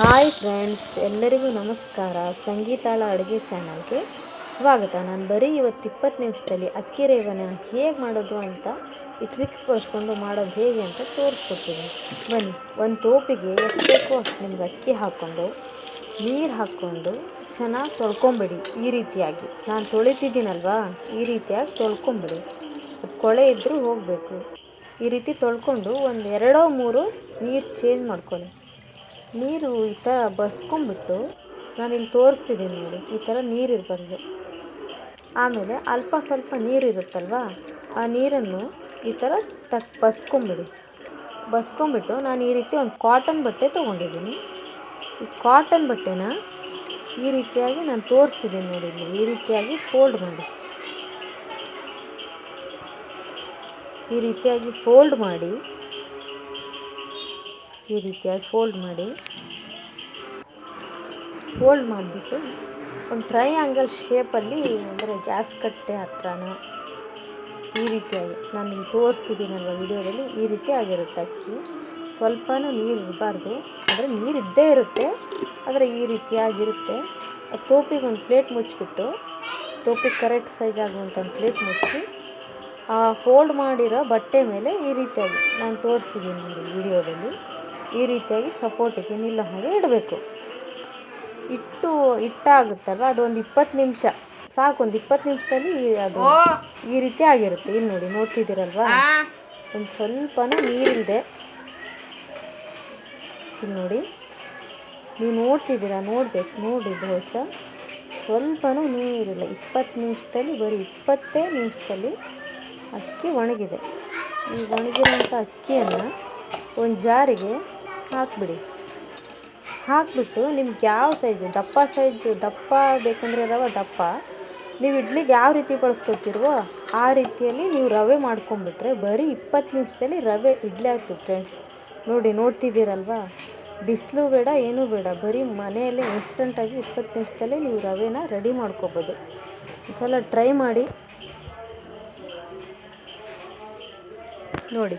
Hi friends, ಎಲ್ಲರಿಗೂ ನಮಸ್ಕಾರ. ಸಂಗೀತಾಳ ಅಡುಗೆ ಚಾನಲ್ಗೆ ಸ್ವಾಗತ. ನಾನು ಬರೀ ಇವತ್ತು ಇಪ್ಪತ್ತು ನಿಮಿಷದಲ್ಲಿ ಅಕ್ಕಿ ರೇವನ ಹೇಗೆ ಮಾಡೋದು ಅಂತ, ಈ ಟ್ರಿಕ್ಸ್ ಬಳಸ್ಕೊಂಡು ಮಾಡೋದು ಹೇಗೆ ಅಂತ ತೋರಿಸ್ಕೊಡ್ತೀನಿ. ಬನ್ನಿ, ಒಂದು ತೋಪಿಗೆ ಎಷ್ಟು ಬೇಕೋ ಅಷ್ಟು ನಿಮ್ಗೆ ಅಕ್ಕಿ ಹಾಕ್ಕೊಂಡು, ನೀರು ಹಾಕ್ಕೊಂಡು ಚೆನ್ನಾಗಿ ತೊಳ್ಕೊಂಬಿಡಿ, ಈ ರೀತಿಯಾಗಿ. ನಾನು ತೊಳಿತಿದ್ದೀನಲ್ವಾ, ಈ ರೀತಿಯಾಗಿ ತೊಳ್ಕೊಂಬಿಡಿ. ಅದು ಕೊಳೆ ಇದ್ದರೂ ಹೋಗಬೇಕು. ಈ ರೀತಿ ತೊಳ್ಕೊಂಡು ಒಂದು ಎರಡೋ ಮೂರು ನೀರು ಚೇಂಜ್ ಮಾಡ್ಕೊಳ್ಳಿ. ನೀರು ಈ ಥರ ಬಸ್ಕೊಂಬಿಟ್ಟು ಇಲ್ಲಿ ತೋರಿಸ್ತಿದ್ದೀನಿ ನೋಡಿ, ಈ ಥರ ನೀರು ಇರಬಾರ್ದು ಆಮೇಲೆ ಅಲ್ಪ ಸ್ವಲ್ಪ ನೀರು ಇರುತ್ತಲ್ವ ಆ ನೀರನ್ನು ಈ ಥರ ತಕ್, ಬಸ್ಕೊಂಬಿಡಿ. ಬಸ್ಕೊಂಬಿಟ್ಟು ನಾನು ಈ ರೀತಿ ಒಂದು ಕಾಟನ್ ಬಟ್ಟೆ ತೊಗೊಂಡಿದ್ದೀನಿ. ಈ ಕಾಟನ್ ಬಟ್ಟೆನ ಈ ರೀತಿಯಾಗಿ ನಾನು ತೋರಿಸ್ತಿದ್ದೀನಿ ನೋಡಿ ಈ ರೀತಿಯಾಗಿ ಫೋಲ್ಡ್ ಮಾಡಿ. ಈ ರೀತಿಯಾಗಿ ಫೋಲ್ಡ್ ಮಾಡಿ ಈ ರೀತಿಯಾಗಿ ಫೋಲ್ಡ್ ಮಾಡಿ ಫೋಲ್ಡ್ ಮಾಡಿಬಿಟ್ಟು ಒಂದು ಟ್ರೈಯಾಂಗಲ್ ಶೇಪಲ್ಲಿ ಅಂದರೆ ಗ್ಯಾಸ್ ಕಟ್ಟೆ ಹತ್ರನ? ಈ ರೀತಿಯಾಗಿ ನಾನು ನಿಮ್ಗೆ ತೋರಿಸ್ತಿದ್ದೀನಲ್ವ ವಿಡಿಯೋದಲ್ಲಿ? ಈ ರೀತಿ ಆಗಿರುತ್ತೆ ಅಕ್ಕಿ. ಸ್ವಲ್ಪನೂ ನೀರು ಇರಬಾರ್ದು. ಅಂದರೆ ನೀರು ಇದ್ದೇ ಇರುತ್ತೆ. ಆದರೆ ಈ ರೀತಿಯಾಗಿರುತ್ತೆ. ಆ ತೋಪಿಗೆ ಒಂದು ಪ್ಲೇಟ್ ಮುಚ್ಚಿಬಿಟ್ಟು ತೋಪಿಗೆ ಕರೆಕ್ಟ್ ಸೈಜ್ ಆಗುವಂಥ ಒಂದು ಪ್ಲೇಟ್ ಮುಚ್ಚಿ, ಆ ಫೋಲ್ಡ್ ಮಾಡಿರೋ ಬಟ್ಟೆ ಮೇಲೆ ಈ ರೀತಿಯಾಗಿ ನಾನು ತೋರಿಸ್ತಿದ್ದೀನಿ ವಿಡಿಯೋದಲ್ಲಿ. ಈ ರೀತಿಯಾಗಿ ಸಪೋರ್ಟಿಗೆ ನಿಲ್ಲೋ ಹಾಗೆ ಇಡಬೇಕು. ಇಟ್ಟು ಇಟ್ಟಾಗುತ್ತಲ್ವ? ಅದೊಂದು ಇಪ್ಪತ್ತು ನಿಮಿಷ. ಸಾಕು ಒಂದು ಇಪ್ಪತ್ತು ನಿಮಿಷದಲ್ಲಿ ಅದು ಈ ರೀತಿ ಆಗಿರುತ್ತೆ. ಇಲ್ಲಿ ನೋಡಿ ನೋಡ್ತಿದ್ದೀರಲ್ವಾ? ಒಂದು ಸ್ವಲ್ಪನೂ ನೀರಿಲ್ಲದೆ ಇಲ್ಲಿ ನೋಡಿ ನೀವು ನೋಡ್ತಿದ್ದೀರಾ? ನೋಡ್ಬೇಕು ನೋಡಿ ಬಹುಶಃ ಸ್ವಲ್ಪನೂ ನೀರಿಲ್ಲ. ಇಪ್ಪತ್ತು ನಿಮಿಷದಲ್ಲಿ ಬರೀ ಇಪ್ಪತ್ತೇ ನಿಮಿಷದಲ್ಲಿ ಅಕ್ಕಿ ಒಣಗಿದೆ. ಈ ಒಣಗಿರೋಂಥ ಅಕ್ಕಿಯನ್ನು ಒಂದು ಜಾರಿಗೆ ಹಾಕಿಬಿಡಿ. ಹಾಕಿಬಿಟ್ಟು ನಿಮ್ಗೆ ಯಾವ ಸೈಜು, ದಪ್ಪ ಸೈಜು, ದಪ್ಪ ಬೇಕಂದ್ರೆ ರವೆ ದಪ್ಪ, ನೀವು ಇಡ್ಲಿಗೆ ಯಾವ ರೀತಿ ಬಳಸ್ಕೊತಿರುವೋ ಆ ರೀತಿಯಲ್ಲಿ ನೀವು ರವೆ ಮಾಡ್ಕೊಂಬಿಟ್ರೆ ಬರೀ ಇಪ್ಪತ್ತು ನಿಮಿಷದಲ್ಲಿ ರವೆ ಇಡ್ಲಿ ಆಗ್ತದೆ ಫ್ರೆಂಡ್ಸ್. ನೋಡಿ, ನೋಡ್ತಿದ್ದೀರಲ್ವಾ? ಬಿಸಿಲು ಬೇಡ, ಏನೂ ಬೇಡ, ಬರೀ ಮನೆಯಲ್ಲೇ ಇನ್ಸ್ಟಂಟಾಗಿ ಇಪ್ಪತ್ತು ನಿಮಿಷದಲ್ಲಿ ನೀವು ರವೆನ ರೆಡಿ ಮಾಡ್ಕೋಬೋದು. ಸಲ ಟ್ರೈ ಮಾಡಿ. ನೋಡಿ.